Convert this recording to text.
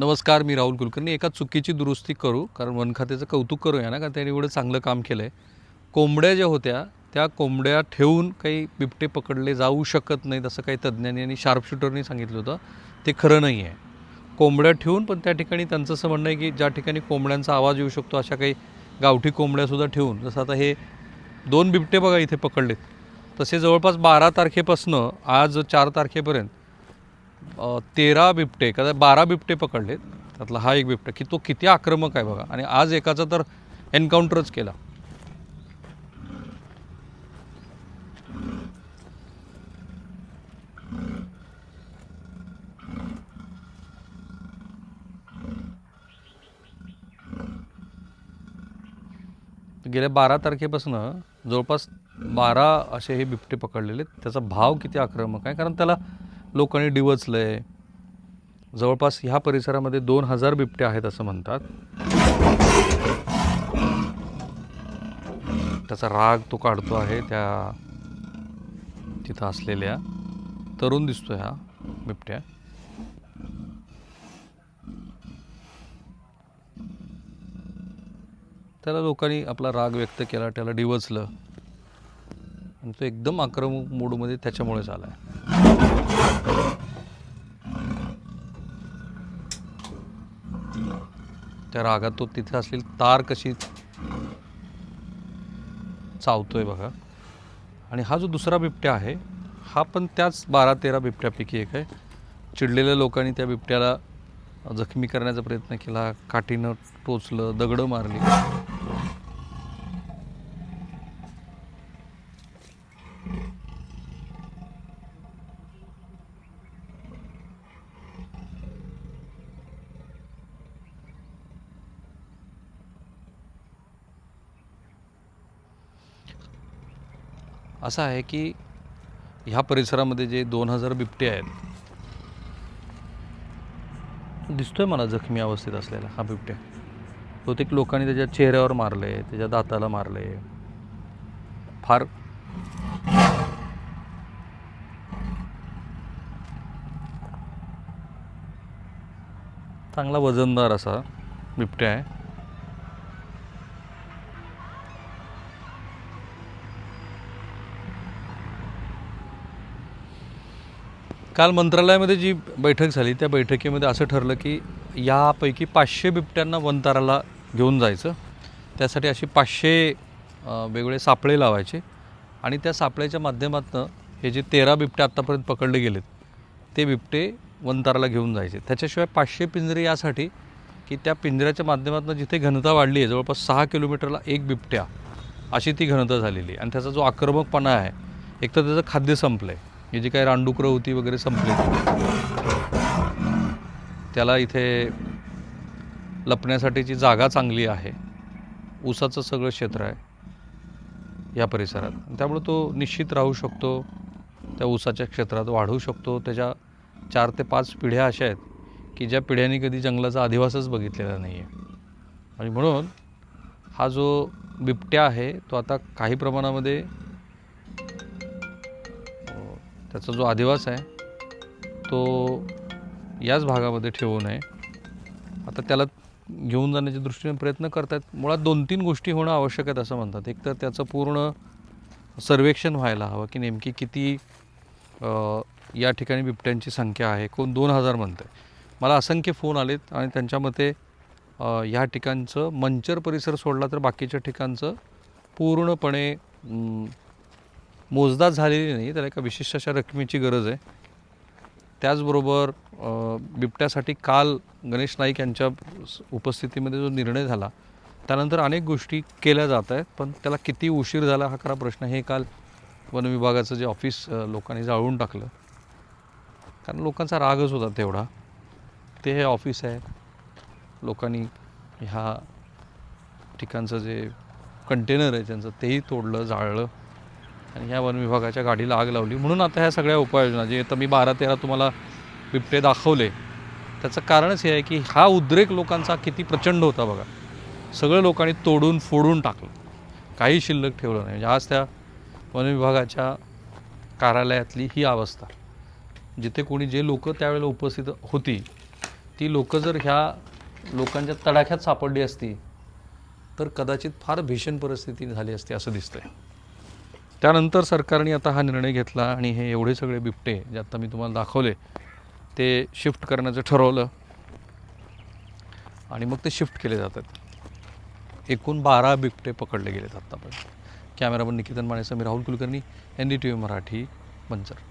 नमस्कार मी राहुल कुलकर्णी. एका चुकीची दुरुस्ती करू कारण वन खात्याचं कौतुक करूया ना कारण त्यांनी एवढं चांगलं काम केलं आहे कोंबड्या ज्या होत्या त्या कोंबड्या ठेवून काही बिबटे पकडले जाऊ शकत नाहीत असं काही तज्ज्ञांनी आणि शार्पशूटरनी सांगितलं होतं. ते खरं नाही आहे. कोंबड्या ठेवून पण त्या ठिकाणी त्यांचं असं म्हणणं आहे की ज्या ठिकाणी कोंबड्यांचा आवाज येऊ शकतो अशा काही गावठी कोंबड्यासुद्धा ठेवून. जसं आता हे दोन बिबटे बघा इथे पकडलेत. तसे जवळपास बारा तारखेपासनं आज चार तारखेपर्यंत तेरा बिबटे कदा बारा बिबटे पकडलेत. त्यातला हा एक बिबटा की तो किती आक्रमक आहे बघा. आणि आज एकाचा तर एन्काउंटरच केला. गेल्या बारा तारखेपासून जवळपास बारा असे हे बिबटे पकडलेले आहेत. त्याचा भाव किती आक्रमक आहे? कारण त्याला लोकांनी डिवचलं आहे जवळपास ह्या परिसरामध्ये दोन हजार बिबट्या आहेत असं म्हणतात. त्याचा राग तो काढतो आहे त्या तिथं असलेल्या तरुण दिसतो ह्या बिबट्या. त्याला लोकांनी आपला राग व्यक्त केला त्याला डिवचलं. आणि तो एकदम आक्रमक मूडमध्ये त्याच्यामुळेच आला आहे त्या रागात तो तिथे असलेली तार कशी चावतोय बघा. आणि हा जो दुसरा बिबट्या आहे हा पण त्याच बारा तेरा बिबट्यापैकी एक आहे. चिडलेल्या लोकांनी त्या बिबट्याला जखमी करण्याचा प्रयत्न केला काठीनं टोचलं दगडं मारली. असं आहे की ह्या परिसरामध्ये जे दोन हजार बिबटे आहेत दिसतोय मला जखमी अवस्थेत असलेला हा बिबट्या. बहुतेक लोकांनी त्याच्या चेहऱ्यावर मारले त्याच्या दाताला मारले फार चांगला वजनदार असा बिबट्या आहे. काल मंत्रालयामध्ये जी बैठक झाली त्या बैठकीमध्ये असं ठरलं की यापैकी पाचशे बिबट्यांना वनताराला घेऊन जायचं. त्यासाठी अशी पाचशे वेगवेगळे सापळे लावायचे आणि त्या सापळ्याच्या माध्यमातून हे जे तेरा बिबटे आत्तापर्यंत पकडले गेलेत ते बिबटे वनताराला घेऊन जायचे. त्याच्याशिवाय पाचशे पिंजरे यासाठी की त्या पिंजऱ्याच्या माध्यमातून जिथे घनता वाढली आहे जवळपास सहा किलोमीटरला एक बिबट्या अशी ती घनता झालेली आहे. आणि त्याचा जो आक्रमकपणा आहे एक तर त्याचं खाद्य संपलं आहे ही जी काही रानडुकरं होती वगैरे संपली. त्याला इथे लपण्यासाठीची जागा चांगली आहे. ऊसाचं सगळं क्षेत्र आहे. या परिसरात. त्यामुळे तो निश्चित राहू शकतो. त्या ऊसाच्या क्षेत्रात वाढू शकतो. त्याच्या चार ते पाच पिढ्या अशा आहेत की ज्या पिढ्यांनी कधी जंगलाचा अधिवासच बघितलेला नाही आहे आणि म्हणून हा जो बिबट्या आहे तो आता काही प्रमाणामध्ये त्याचा जो अधिवास आहे तो याच भागामध्ये ठेवू नये. आता त्याला घेऊन जाण्याच्या दृष्टीने प्रयत्न करतात मुळात दोन तीन गोष्टी होणं आवश्यक आहेत असं म्हणतात. एक तर त्याचं पूर्ण सर्वेक्षण व्हायला हवं की नेमकी किती या ठिकाणी बिबट्यांची संख्या आहे. कोण दोन हजार म्हणतं आहे मला असंख्य फोन आलेत आणि त्यांच्या मते ह्या ठिकाणचं मंचर परिसर सोडला तर बाकीच्या ठिकाणचं पूर्णपणे मोजदाद झालेली नाही त्याला एका विशिष्ट अशा रकमेची गरज आहे. त्याचबरोबर बिबट्यासाठी काल गणेश नाईक यांच्या उपस्थितीमध्ये जो निर्णय झाला त्यानंतर अनेक गोष्टी केल्या जात आहेत पण त्याला किती उशीर झाला हा खरा प्रश्न हे काल वन विभागाचं जे ऑफिस लोकांनी जाळून टाकलं. कारण लोकांचा रागच होता तेवढा. ते हे ऑफिस आहे लोकांनी ह्या ठिकाणचं जे कंटेनर आहे त्यांचं तेही तोडलं जाळलं. आणि ह्या वन विभागाच्या गाडीला आग लावली. म्हणून आता ह्या सगळ्या उपाययोजना जे आता मी बारा तेरा तुम्हाला बिबटे दाखवले त्याचं कारणच हे आहे की हा उद्रेक लोकांचा किती प्रचंड होता बघा. सगळं लोकांनी तोडून फोडून टाकलं. काही शिल्लक ठेवलं नाही. म्हणजे आज त्या वन विभागाच्या कार्यालयातली ही अवस्था. जिथे कोणी जे लोक त्यावेळेला उपस्थित होती ती लोकं जर ह्या लोकांच्या तडाख्यात सापडली असती तर कदाचित फार भीषण परिस्थिती झाली असती असं दिसतंय. त्यानंतर सरकारने आता हा निर्णय घेतला आणि हे एवढे सगळे बिबटे जे आत्ता मी तुम्हाला दाखवले ते शिफ्ट करण्याचं ठरवलं. आणि मग ते शिफ्ट केले जातात. एकूण बारा बिबटे पकडले गेलेत आत्तापर्यंत कॅमेरामन निकेतन माने मी Rahul Kulkarni N D T V Marathi Manchar.